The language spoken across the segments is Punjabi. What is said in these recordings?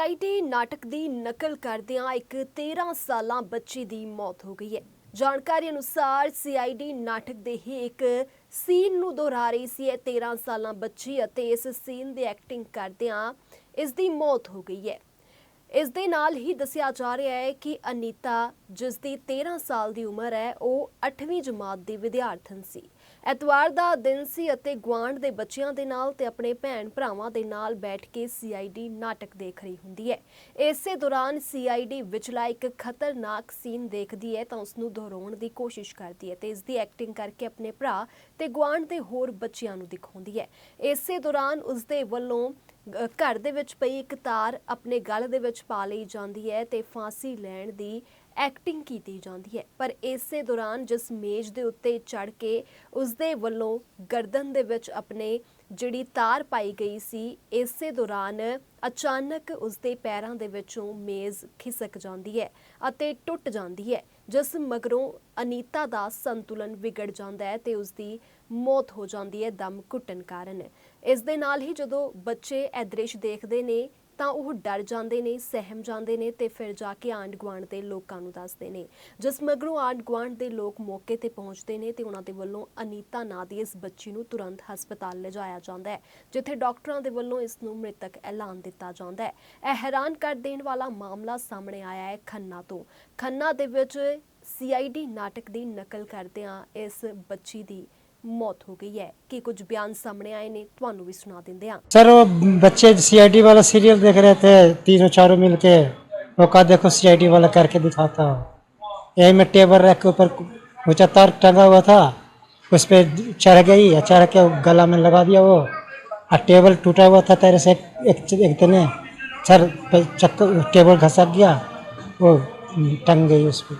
ਸੀਆਈਡੀ ਨਾਟਕ ਦੀ ਨਕਲ ਕਰਦਿਆਂ ਇੱਕ 13 ਸਾਲਾਂ ਬੱਚੀ ਦੀ ਮੌਤ ਹੋ ਗਈ ਹੈ। ਜਾਣਕਾਰੀ ਅਨੁਸਾਰ ਸੀਆਈਡੀ ਨਾਟਕ ਦੇ ਹੀ ਇੱਕ ਸੀਨ ਨੂੰ ਦੁਹਰਾ ਰਹੀ ਸੀ। ਇਹ 13 ਸਾਲਾਂ ਬੱਚੀ ਅਤੇ ਇਸ ਸੀਨ ਦੀ ਐਕਟਿੰਗ ਕਰਦਿਆਂ ਇਸ ਦੀ ਮੌਤ ਹੋ ਗਈ ਹੈ। ਇਸ ਦੇ ਨਾਲ ਹੀ ਦੱਸਿਆ ਜਾ ਰਿਹਾ ਹੈ ਕਿ ਅਨੀਤਾ ਜਿਸ ਦੀ 13 ਸਾਲ ਦੀ ਉਮਰ ਹੈ, ਉਹ 8ਵੀਂ ਜਮਾਤ ਦੀ ਵਿਦਿਆਰਥਣ ਸੀ। ਐਤਵਾਰ ਦਾ ਦਿਨ ਸੀ ਅਤੇ ਗੁਆਂਢ ਦੇ ਬੱਚਿਆਂ ਦੇ ਨਾਲ ਤੇ ਆਪਣੇ ਭੈਣ ਭਰਾਵਾਂ ਦੇ ਨਾਲ ਬੈਠ ਕੇ ਸੀਆਈਡੀ ਨਾਟਕ ਦੇਖ ਰਹੀ ਹੁੰਦੀ ਹੈ। ਇਸੇ ਦੌਰਾਨ ਸੀਆਈਡੀ ਵਿਚਲਾ ਇੱਕ ਖਤਰਨਾਕ ਸੀਨ ਦੇਖਦੀ ਹੈ ਤਾਂ ਉਸ ਨੂੰ ਦੁਹਰਾਉਣ ਦੀ ਕੋਸ਼ਿਸ਼ ਕਰਦੀ ਹੈ ਤੇ ਇਸ ਦੀ ਐਕਟਿੰਗ ਕਰਕੇ ਆਪਣੇ ਭਰਾ ਤੇ ਗੁਆਂਢ ਦੇ ਹੋਰ ਬੱਚਿਆਂ ਨੂੰ ਦਿਖਾਉਂਦੀ ਹੈ। ਇਸੇ ਦੌਰਾਨ ਉਸ ਦੇ ਵੱਲੋਂ ਘਰ ਦੇ ਵਿੱਚ ਪਈ ਇੱਕ ਤਾਰ ਆਪਣੇ ਗਲ ਦੇ ਵਿੱਚ ਪਾ ਲਈ ਜਾਂਦੀ ਹੈ ਤੇ ਫਾਂਸੀ ਲੈਣ ਦੀ ਐਕਟਿੰਗ ਕੀਤੀ ਜਾਂਦੀ ਹੈ। ਪਰ ਇਸੇ ਦੌਰਾਨ ਜਿਸ ਮੇਜ਼ ਦੇ ਉੱਤੇ ਚੜ ਕੇ ਉਸ ਦੇ ਵੱਲੋਂ ਗਰਦਨ ਦੇ ਵਿੱਚ ਆਪਣੇ ਜਿਹੜੀ ਤਾਰ ਪਾਈ ਗਈ ਸੀ, ਇਸੇ ਦੌਰਾਨ ਅਚਾਨਕ ਉਸ ਦੇ ਪੈਰਾਂ ਦੇ ਵਿੱਚੋਂ ਮੇਜ਼ ਖਿਸਕ ਜਾਂਦੀ ਹੈ ਅਤੇ ਟੁੱਟ ਜਾਂਦੀ ਹੈ। ਜਿਸ ਮਗਰੋਂ ਅਨੀਤਾ ਦਾ ਸੰਤੁਲਨ ਵਿਗੜ ਜਾਂਦਾ ਹੈ ਤੇ ਉਸ ਦੀ ਮੌਤ ਹੋ ਜਾਂਦੀ ਹੈ ਦਮ ਘੁੱਟਣ ਕਾਰਨ। ਇਸ ਦੇ ਨਾਲ ਹੀ ਜਦੋਂ ਬੱਚੇ ਇਹ ਦ੍ਰਿਸ਼ ਦੇਖਦੇ ਨੇ ਤਾਂ ਉਹ ਡਰ ਜਾਂਦੇ ਨੇ, ਸਹਿਮ ਜਾਂਦੇ ਨੇ ਤੇ ਫਿਰ ਜਾ ਕੇ ਆਂਢ ਗੁਆਂਢ ਦੇ ਲੋਕਾਂ ਨੂੰ ਦੱਸਦੇ ਨੇ। ਜਿਸ ਮਗਰੋਂ ਆਂਢ ਗੁਆਂਢ ਦੇ ਲੋਕ ਮੌਕੇ ਤੇ ਪਹੁੰਚਦੇ ਨੇ ਤੇ ਉਹਨਾਂ ਦੇ ਵੱਲੋਂ ਅਨੀਤਾ ਨਾਂ ਦੀ ਇਸ ਬੱਚੀ ਨੂੰ ਤੁਰੰਤ ਹਸਪਤਾਲ ਲਿਜਾਇਆ ਜਾਂਦਾ ਹੈ, ਜਿੱਥੇ ਡਾਕਟਰਾਂ ਦੇ ਵੱਲੋਂ ਇਸ ਨੂੰ ਮ੍ਰਿਤਕ ਐਲਾਨ ਦਿੱਤਾ ਜਾਂਦਾ ਹੈ। ਇਹ ਹੈਰਾਨ ਕਰ ਦੇਣ ਵਾਲਾ ਮਾਮਲਾ ਸਾਹਮਣੇ ਆਇਆ ਹੈ ਖੰਨਾ ਤੋਂ। ਖੰਨਾ ਦੇ ਵਿੱਚ ਸੀਆਈਡੀ ਨਾਟਕ ਦੀ ਨਕਲ ਕਰਦਿਆਂ ਇਸ ਬੱਚੀ ਦੀ ਮੌਤ ਹੋ ਗਈ ਹੈ ਕਿ ਕੁਝ ਬਿਆਨ ਸਾਹਮਣੇ ਆਏ ਨੇ ਤੁਹਾਨੂੰ ਵੀ ਸੁਣਾ ਦਿੰਦੇ ਹਾਂ सर वो बच्चे सीआईडी वाला सीरियल देख रहे थे तीनों चारों मिल के वो कहा देखो सीआईडी वाला करके दिखाता हूँ यही में टेबल रख के ऊपर ऊंचा तार टंगा हुआ था उस पर चढ़ गई और चढ़ के गला में लगा दिया वो और टेबल टूटा हुआ था तेरे से एक एक, एक तने सर पे चक्कर टेबल घसक गया वो टंग गई उस पर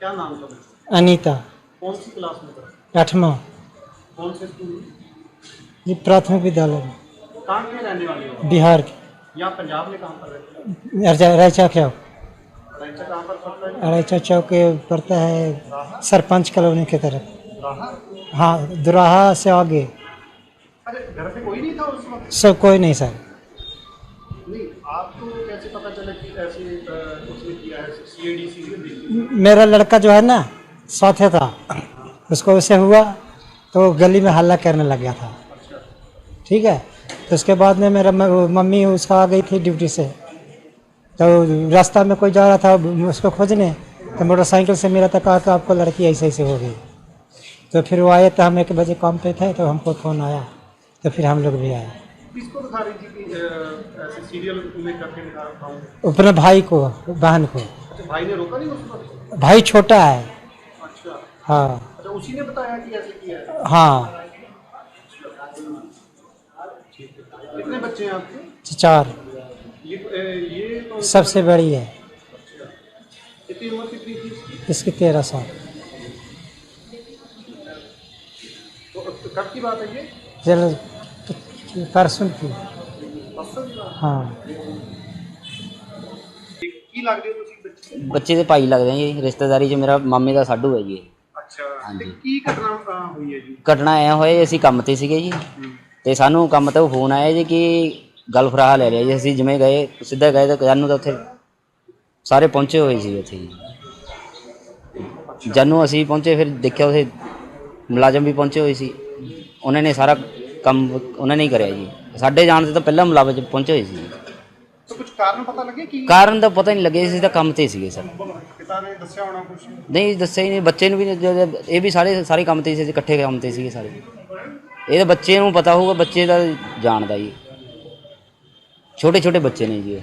क्या नाम था बच्चे अनीता कौन सी क्लास में था आठवां। कौन से स्कूल ये प्राथमिक विद्यालय में। कहाँ के रहने वाले हो बिहार के। यहाँ पंजाब में कहाँ पर रहते हो? रैचा क्या अड़ैचा चौक के पड़ता है सरपंच कॉलोनी की तरफ़। हाँ दुराहा से आगे। अरे घर पे कोई नहीं था उस वक्त? सब कोई नहीं सर। नहीं आपको कैसे पता चला कि ऐसे उसने किया है? सीआईडी मेरा लड़का जो है ना साथे था। उसको ऐसे हुआ तो गली में हल्ला करने लग गया था। ठीक है? तो उसके बाद में मेरा मम्मी उसका आ गई थी ड्यूटी से। तो रास्ता में कोई जा रहा था उसको खोजने तो मोटरसाइकिल से मेरा तो कहा कि आपको लड़की ऐसे ऐसे हो गई तो फिर वो आए तो हम एक बजे काम पे थे तो हमको फ़ोन आया। तो फिर हम लोग भी आए। अपने भाई को बहन को। अच्छा भाई ने रोका नहीं उस भाई छोटा है। अच्छा। हाँ। उसी ने बताया कि ऐसे किया है हाँ कितने बच्चे हैं आपके चार ये अ, ये तो सबसे बड़ी है कितनी उम्र कितनी थी इसकी? इसकी तेरह साल तो कब की बात है ये चलो परसों की परसों की बात हाँ है। की लग रही हो ਤੁਸੀਂ ਬੱਚੇ ਬੱਚੇ ਦੇ ਭਾਈ ਲੱਗਦੇ ਆ ਜੀ ਰਿਸ਼ਤੇਦਾਰੀ 'ਚ ਮੇਰਾ ਮਾਮੇ ਦਾ ਸਾਡੂ ਹੈ ਜੀ ਇਹ। ਅੱਛਾ ਹਾਂਜੀ। ਤੇ ਕੀ ਘਟਨਾ ਅ, ਹੋਈ ਹੈ ਜੀ? ਘਟਨਾ ਐ ਹੋਏ ਅਸੀਂ ਕੰਮ ਤੇ ਸੀਗੇ ਜੀ। ਤੇ ਸਾਨੂੰ ਕੰਮ ਤੋਂ ਫੋਨ ਆਇਆ ਜੀ ਕਿ ਗੱਲ ਫਰਾਹ ਲੈ ਲਿਆ ਜੀ। ਅਸੀਂ ਜਿਵੇਂ ਗਏ ਸਿੱਧਾ ਗਏ ਤਾਂ ਜਾਨੂੰ ਤਾਂ ਉੱਥੇ ਸਾਰੇ ਪਹੁੰਚੇ ਹੋਏ ਸੀ ਉੱਥੇ ਜੀ। ਜਾਨੂੰ ਅਸੀਂ ਪਹੁੰਚੇ ਫਿਰ ਦੇਖਿਆ ਉੱਥੇ ਮੁਲਾਜ਼ਮ ਵੀ ਪਹੁੰਚੇ ਹੋਏ ਸੀ। ਉਹਨਾਂ ਨੇ ਸਾਰਾ ਕੰਮ ਉਹਨਾਂ ਨੇ ਹੀ ਕਰਿਆ ਜੀ। ਸਾਡੇ ਜਾਣ ਤੋਂ ਤਾਂ ਪਹਿਲਾਂ ਮੁਲਾਜ਼ਮ ਪਹੁੰਚੇ ਹੋਏ ਸੀ। ਤਾਂ ਕੁਝ ਕਾਰਨ ਪਤਾ ਲੱਗੇ ਕਿ? ਕਾਰਨ ਤਾਂ ਪਤਾ ਨਹੀਂ ਲੱਗੇ ਸੀ ਤਾਂ ਕੰਮ ਤੇ ਸੀਗੇ ਸਰ। ਪਿਤਾ ਨੇ ਦੱਸਿਆ ਹੋਣਾ ਕੁਝ ਨਹੀਂ ਦੱਸਿਆ ਹੀ ਨਹੀਂ ਬੱਚੇ ਨੂੰ ਵੀ ਨਹੀਂ- ਜਦੋਂ- ਇਹ ਵੀ ਸਾਰੇ ਸਾਰੇ ਕੰਮ ਤੇ ਸੀ ਇਕੱਠੇ ਕੰਮ ਤੇ ਸੀਗੇ ਸਾਰੇ। ਇਹ ਤਾਂ ਬੱਚੇ ਨੂੰ ਪਤਾ ਹੋਊਗਾ ਬੱਚੇ ਦਾ ਜਾਣਦਾ ਜੀ। ਛੋਟੇ ਛੋਟੇ ਬੱਚੇ ਨੇ ਜੀ ਇਹ।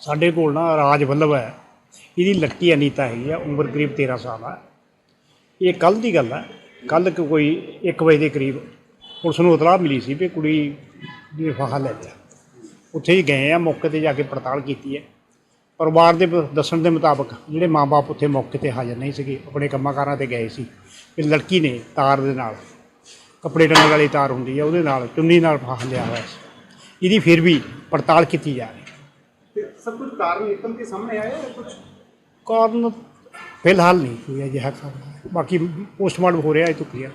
ਸਾਡੇ ਕੋਲ ਨਾ ਰਾਜ ਵੱਲਭ ਹੈ। ਇਹਦੀ ਲੜਕੀ ਅਨੀਤਾ ਹੈਗੀ ਆ ਉਮਰ ਕਰੀਬ 13 ਸਾਲ ਆ। ਇਹ ਕੱਲ ਦੀ ਗੱਲ ਹੈ ਕੱਲ ਕੋਈ 1 ਵਜੇ ਦੇ ਕਰੀਬ ਪੁਲਿਸ ਨੂੰ ਇਤਲਾਹ ਮਿਲੀ ਸੀ ਵੀ ਕੁੜੀ ਨੇ ਫਾਹਾ ਲੈ ਲਿਆ ਉੱਥੇ ਹੀ ਗਏ ਆ ਮੌਕੇ ਤੇ ਜਾ ਕੇ ਪੜਤਾਲ ਕੀਤੀ ਹੈ। ਪਰਿਵਾਰ ਦੇ ਦੱਸਣ ਦੇ ਮੁਤਾਬਕ ਜਿਹੜੇ ਮਾਪੇ ਉੱਥੇ ਮੌਕੇ ਤੇ ਹਾਜ਼ਰ ਨਹੀਂ ਸੀਗੇ ਆਪਣੇ ਕੰਮਾਂ ਕਾਰਾਂ ਤੇ ਗਏ ਸੀ। ਇਹ ਲੜਕੀ ਨੇ ਤਾਰ ਦੇ ਨਾਲ ਕੱਪੜੇ ਟੰਗਣ ਵਾਲੀ ਤਾਰ ਹੁੰਦੀ ਹੈ ਉਹਦੇ ਨਾਲ ਚੁੰਨੀ ਨਾਲ ਫਾਹਾ ਲਿਆ ਹੋਇਆ ਸੀ। ਇਹਦੀ ਫਿਰ ਵੀ ਪੜਤਾਲ ਕੀਤੀ ਜਾ ਰਹੀ ਤੇ ਸਭ ਕੁਝ ਕਾਰਨ ਨਿਕਲ ਕੇ ਸਾਹਮਣੇ ਆਇਆ ਹੈ ਕੁਝ ਕਾਰਨ ਫਿਲਹਾਲ ਨਹੀਂ ਕੋਈ ਅਜਿਹਾ ਕਾਰਨ। ਬਾਕੀ ਪੋਸਟਮਾਰਟਮ ਹੋ ਰਿਹਾ ਇਹ ਤੋਂ ਕਲੀਅਰ